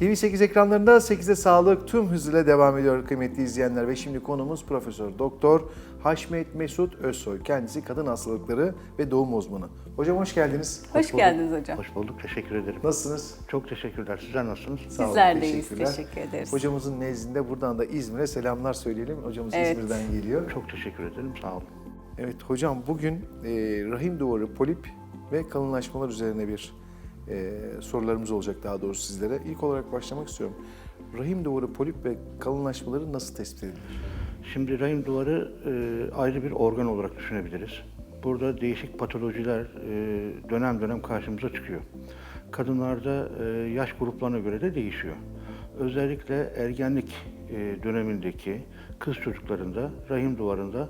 TV8 ekranlarında 8'e sağlık tüm hızıyla devam ediyor kıymetli izleyenler ve şimdi konumuz Profesör Doktor Haşmet Mesut Özsoy. Kendisi kadın hastalıkları ve doğum uzmanı. Hocam hoş geldiniz. Hoş, geldiniz hocam. Hoş bulduk, teşekkür ederim. Nasılsınız? Çok teşekkürler. Sizler nasılsınız? Sağ olun, Sizler de iyiyiz. teşekkürler. Teşekkür ederiz. Hocamızın nezdinde buradan da İzmir'e selamlar söyleyelim. Hocamız Evet. İzmir'den geliyor. Çok teşekkür ederim, sağ olun. Evet hocam bugün e, rahim duvarı, polip ve kalınlaşmalar üzerine bir e, sorularımız olacak daha doğrusu sizlere. İlk olarak başlamak istiyorum. Rahim duvarı, polip ve kalınlaşmaları nasıl tespit edilir? Şimdi rahim duvarı e, ayrı bir organ olarak düşünebiliriz. Burada değişik patolojiler e, dönem dönem karşımıza çıkıyor. Kadınlarda e, yaş gruplarına göre de değişiyor. Özellikle ergenlik e, dönemindeki kız çocuklarında rahim duvarında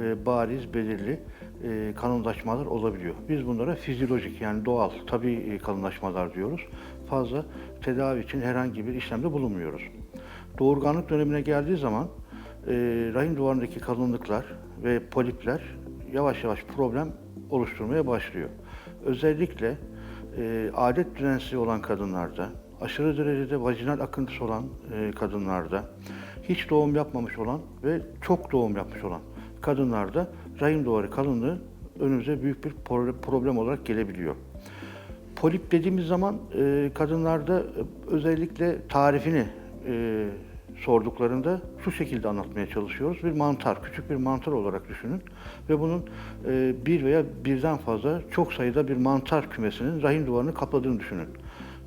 e, bariz, belirli e, kalınlaşmalar olabiliyor. Biz bunlara fizyolojik yani doğal, tabii e, kalınlaşmalar diyoruz. Fazla tedavi için herhangi bir işlemde bulunmuyoruz. Doğurganlık dönemine geldiği zaman e, rahim duvarındaki kalınlıklar ve polipler yavaş yavaş problem oluşturmaya başlıyor. Özellikle e, adet düzensiz olan kadınlarda, aşırı derecede vajinal akıntısı olan e, kadınlarda, hiç doğum yapmamış olan ve çok doğum yapmış olan kadınlarda rahim duvarı kalınlığı önümüze büyük bir pro- problem olarak gelebiliyor. Polip dediğimiz zaman e, kadınlarda e, özellikle tarifini e, sorduklarında şu şekilde anlatmaya çalışıyoruz. Bir mantar, küçük bir mantar olarak düşünün ve bunun e, bir veya birden fazla çok sayıda bir mantar kümesinin rahim duvarını kapladığını düşünün.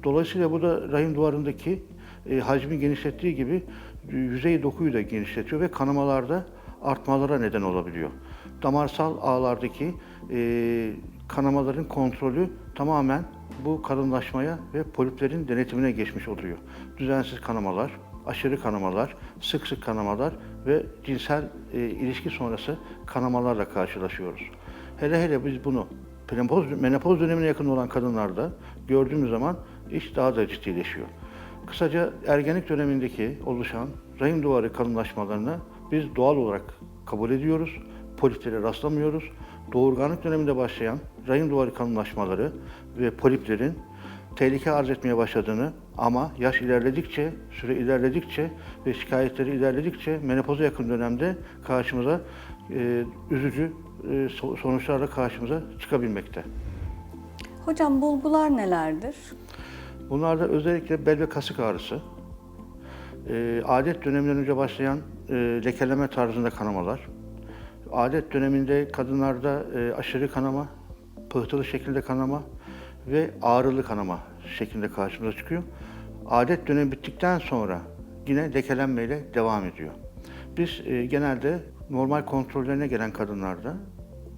Dolayısıyla bu da rahim duvarındaki e, hacmi genişlettiği gibi e, yüzey dokuyu da genişletiyor ve kanamalarda artmalara neden olabiliyor. Damarsal ağlardaki e, kanamaların kontrolü tamamen bu kalınlaşmaya ve poliplerin denetimine geçmiş oluyor. Düzensiz kanamalar, aşırı kanamalar, sık sık kanamalar ve cinsel e, ilişki sonrası kanamalarla karşılaşıyoruz. Hele hele biz bunu menopoz, menopoz dönemine yakın olan kadınlarda gördüğümüz zaman iş daha da ciddileşiyor. Kısaca ergenlik dönemindeki oluşan rahim duvarı kalınlaşmalarını biz doğal olarak kabul ediyoruz. Poliplere rastlamıyoruz. Doğurganlık döneminde başlayan rahim duvarı kalınlaşmaları ve poliplerin tehlike arz etmeye başladığını ama yaş ilerledikçe, süre ilerledikçe ve şikayetleri ilerledikçe menopoza yakın dönemde karşımıza e, üzücü e, so- sonuçlarla karşımıza çıkabilmekte. Hocam bulgular nelerdir? Bunlarda özellikle bel ve kasık ağrısı, e, adet döneminden önce başlayan e, lekeleme tarzında kanamalar, adet döneminde kadınlarda e, aşırı kanama, pıhtılı şekilde kanama ve ağrılı kanama şeklinde karşımıza çıkıyor. Adet dönemi bittikten sonra yine lekelenmeyle devam ediyor. Biz e, genelde normal kontrollerine gelen kadınlarda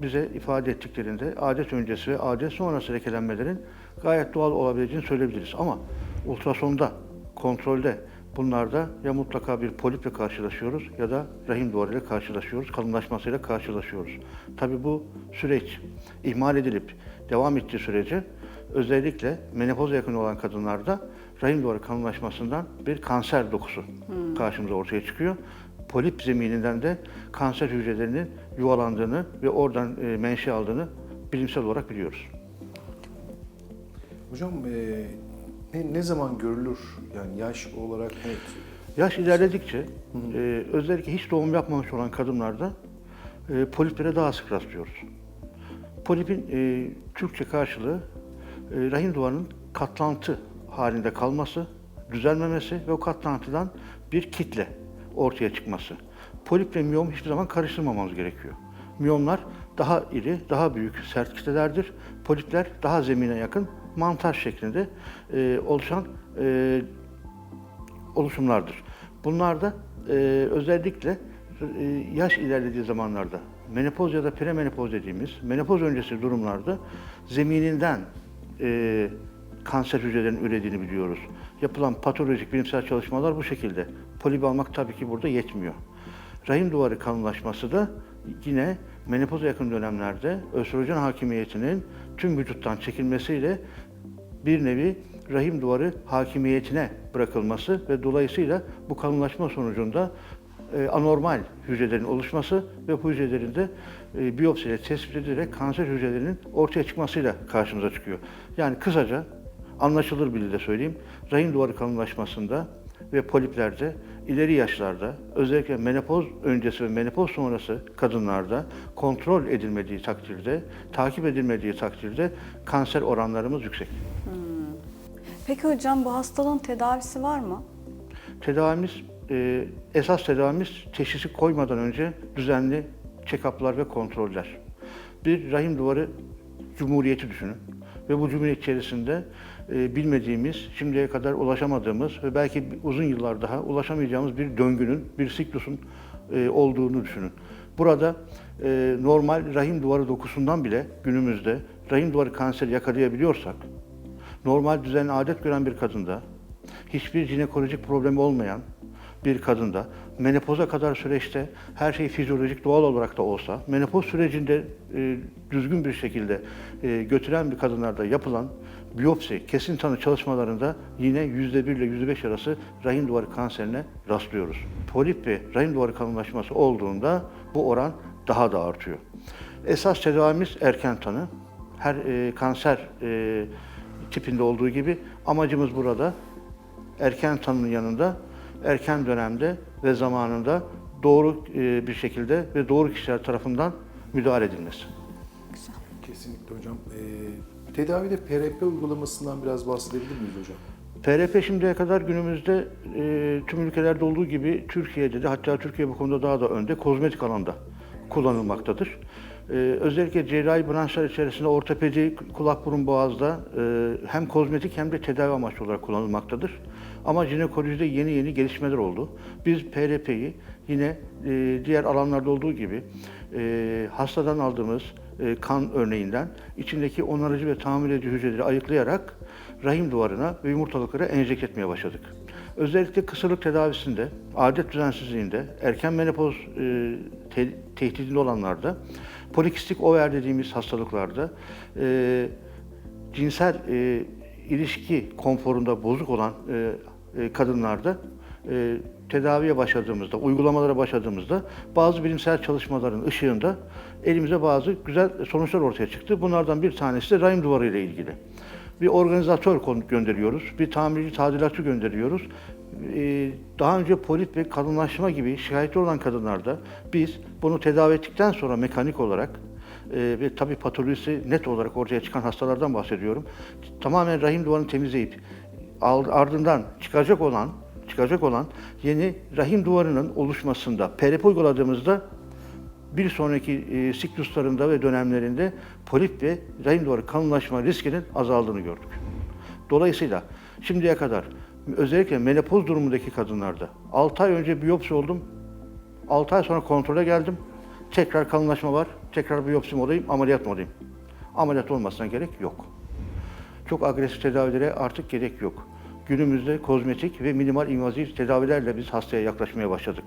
bize ifade ettiklerinde adet öncesi ve adet sonrası lekelenmelerin gayet doğal olabileceğini söyleyebiliriz. Ama ultrasonda, kontrolde bunlarda ya mutlaka bir poliple karşılaşıyoruz ya da rahim duvarıyla karşılaşıyoruz, kalınlaşmasıyla karşılaşıyoruz. Tabii bu süreç ihmal edilip devam ettiği sürece özellikle menopoza yakın olan kadınlarda rahim duvarı kalınlaşmasından bir kanser dokusu karşımıza ortaya çıkıyor. Polip zemininden de kanser hücrelerinin yuvalandığını ve oradan e, menşe aldığını bilimsel olarak biliyoruz. Hocam e, ne, ne zaman görülür? Yani yaş olarak evet. Yaş ilerledikçe e, özellikle hiç doğum yapmamış olan kadınlarda e, poliplere daha sık rastlıyoruz. Polipin e, Türkçe karşılığı e, rahim duvarının katlantı halinde kalması, düzelmemesi ve o katlantıdan bir kitle ortaya çıkması. Polip ve miyom hiçbir zaman karıştırmamamız gerekiyor. Miyomlar daha iri, daha büyük sert kitlelerdir. Polipler daha zemine yakın mantar şeklinde e, oluşan e, oluşumlardır. Bunlar da e, özellikle e, yaş ilerlediği zamanlarda menopoz ya da premenopoz dediğimiz menopoz öncesi durumlarda zemininden e, kanser hücrelerinin ürediğini biliyoruz. Yapılan patolojik bilimsel çalışmalar bu şekilde. Polip almak tabii ki burada yetmiyor. Rahim duvarı kalınlaşması da yine menopoza yakın dönemlerde östrojen hakimiyetinin tüm vücuttan çekilmesiyle bir nevi rahim duvarı hakimiyetine bırakılması ve dolayısıyla bu kalınlaşma sonucunda e, anormal hücrelerin oluşması ve bu hücrelerin de e, biyopsiyle tespit edilerek kanser hücrelerinin ortaya çıkmasıyla karşımıza çıkıyor. Yani kısaca anlaşılır bir dilde söyleyeyim. Rahim duvarı kalınlaşmasında ve poliplerde ileri yaşlarda özellikle menopoz öncesi ve menopoz sonrası kadınlarda kontrol edilmediği takdirde, takip edilmediği takdirde kanser oranlarımız yüksek. Peki hocam bu hastalığın tedavisi var mı? Tedavimiz, e, esas tedavimiz teşhisi koymadan önce düzenli check-up'lar ve kontroller. Bir rahim duvarı cumhuriyeti düşünün. Ve bu cumhuriyet içerisinde bilmediğimiz, şimdiye kadar ulaşamadığımız ve belki uzun yıllar daha ulaşamayacağımız bir döngünün, bir siklusun e, olduğunu düşünün. Burada e, normal rahim duvarı dokusundan bile günümüzde rahim duvarı kanseri yakalayabiliyorsak, normal düzenli adet gören bir kadında, hiçbir jinekolojik problemi olmayan bir kadında, menopoza kadar süreçte her şey fizyolojik doğal olarak da olsa, menopoz sürecinde e, düzgün bir şekilde e, götüren bir kadınlarda yapılan biyopsi, kesin tanı çalışmalarında yine %1 ile %5 arası rahim duvarı kanserine rastlıyoruz. Polip ve rahim duvarı kalınlaşması olduğunda bu oran daha da artıyor. Esas tedavimiz erken tanı. Her e, kanser e, tipinde olduğu gibi amacımız burada erken tanının yanında erken dönemde ve zamanında doğru e, bir şekilde ve doğru kişiler tarafından müdahale edilmesi. Güzel. Kesinlikle hocam. Ee, tedavide PRP uygulamasından biraz bahsedebilir miyiz hocam? PRP şimdiye kadar günümüzde e, tüm ülkelerde olduğu gibi Türkiye'de de hatta Türkiye bu konuda daha da önde kozmetik alanda kullanılmaktadır. E, özellikle cerrahi branşlar içerisinde ortopedi, kulak burun boğazda e, hem kozmetik hem de tedavi amaçlı olarak kullanılmaktadır. Ama jinekolojide yeni yeni gelişmeler oldu. Biz PRP'yi yine e, diğer alanlarda olduğu gibi e, hastadan aldığımız e, kan örneğinden içindeki onarıcı ve tamir edici hücreleri ayıklayarak rahim duvarına ve yumurtalıklara enjekte etmeye başladık. Özellikle kısırlık tedavisinde, adet düzensizliğinde, erken menopoz e, te- tehdidinde olanlarda, polikistik over dediğimiz hastalıklarda, e, cinsel e, ilişki konforunda bozuk olan e, e, kadınlarda e, tedaviye başladığımızda, uygulamalara başladığımızda bazı bilimsel çalışmaların ışığında elimize bazı güzel sonuçlar ortaya çıktı. Bunlardan bir tanesi de rahim duvarı ile ilgili. Bir organizatör gönderiyoruz, bir tamirci tadilatçı gönderiyoruz. Ee, Daha önce polip ve kalınlaşma gibi şikayetli olan kadınlarda biz bunu tedavi ettikten sonra mekanik olarak e, ve tabii patolojisi net olarak ortaya çıkan hastalardan bahsediyorum. Tamamen rahim duvarını temizleyip ardından çıkacak olan çıkacak olan yeni rahim duvarının oluşmasında PRP uyguladığımızda bir sonraki e, sikluslarında ve dönemlerinde polip ve rahim duvarı kalınlaşma riskinin azaldığını gördük. Dolayısıyla şimdiye kadar özellikle menopoz durumundaki kadınlarda 6 ay önce biyopsi oldum, 6 ay sonra kontrole geldim, tekrar kalınlaşma var, tekrar biyopsi mi olayım, ameliyat mı olayım? Ameliyat olmasına gerek yok. Çok agresif tedavilere artık gerek yok. Günümüzde kozmetik ve minimal invazif tedavilerle biz hastaya yaklaşmaya başladık.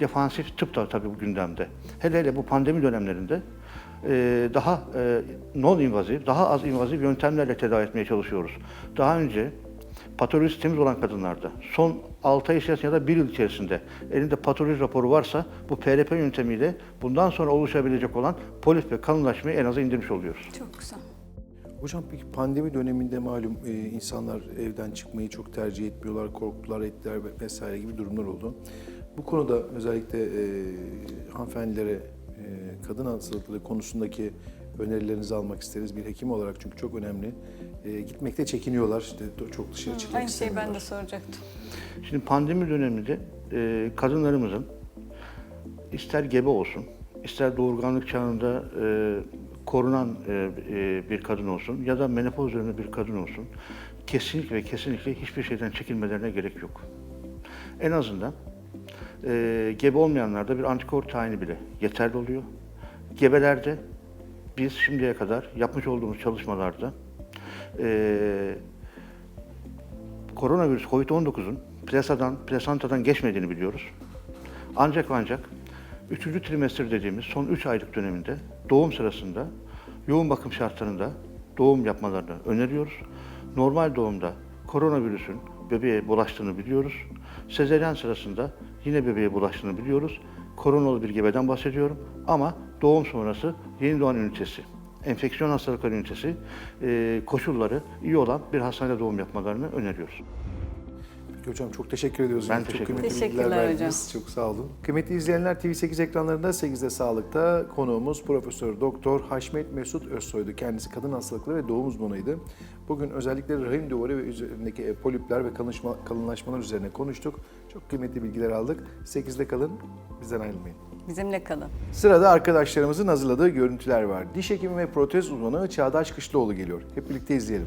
Defansif tıp da tabii bu gündemde. Hele hele bu pandemi dönemlerinde e, daha e, non invazif, daha az invazif yöntemlerle tedavi etmeye çalışıyoruz. Daha önce patolojisi temiz olan kadınlarda son 6 ay içerisinde ya da 1 yıl içerisinde elinde patoloji raporu varsa bu PRP yöntemiyle bundan sonra oluşabilecek olan polip ve kalınlaşmayı en aza indirmiş oluyoruz. Çok güzel. Hocam peki pandemi döneminde malum e, insanlar evden çıkmayı çok tercih etmiyorlar, korktular, ettiler ve- vesaire gibi durumlar oldu. Bu konuda özellikle e, hanımefendilere e, kadın hastalıkları konusundaki önerilerinizi almak isteriz bir hekim olarak çünkü çok önemli. E, gitmekte çekiniyorlar, işte çok dışarı çıkmak Aynı şeyi ben de soracaktım. Şimdi pandemi döneminde e, kadınlarımızın ister gebe olsun, ister doğurganlık çağında e, korunan e, e, bir kadın olsun ya da menopoz döneminde bir kadın olsun kesinlikle ve kesinlikle hiçbir şeyden çekinmelerine gerek yok. En azından e, gebe olmayanlarda bir antikor tayini bile yeterli oluyor. Gebelerde biz şimdiye kadar yapmış olduğumuz çalışmalarda e, koronavirüs COVID-19'un plasadan, plasantadan geçmediğini biliyoruz. Ancak ancak 3. trimester dediğimiz son 3 aylık döneminde doğum sırasında yoğun bakım şartlarında doğum yapmalarını öneriyoruz. Normal doğumda koronavirüsün bebeğe bulaştığını biliyoruz. Sezeryan sırasında yine bebeğe bulaştığını biliyoruz. Koronalı bir gebeden bahsediyorum ama doğum sonrası yeni doğan ünitesi enfeksiyon hastalıkları ünitesi koşulları iyi olan bir hastanede doğum yapmalarını öneriyoruz. Peki hocam çok teşekkür ediyoruz. Ben Yani teşekkür çok kıymetli ederim. bilgiler Teşekkürler verdiniz. Çok sağ olun. Kıymetli izleyenler TV8 ekranlarında 8'de Sağlık'ta konuğumuz Profesör Doktor Haşmet Mesut Özsoy'du. Kendisi kadın hastalıkları ve doğum uzmanıydı. Bugün özellikle rahim duvarı ve üzerindeki e, polipler ve kalınlaşma, kalınlaşmalar üzerine konuştuk. Çok kıymetli bilgiler aldık. 8'de kalın, bizden ayrılmayın. Bizimle kalın. Sırada arkadaşlarımızın hazırladığı görüntüler var. Diş hekimi ve protez uzmanı Çağdaş Kışlaoğlu geliyor. Hep birlikte izleyelim.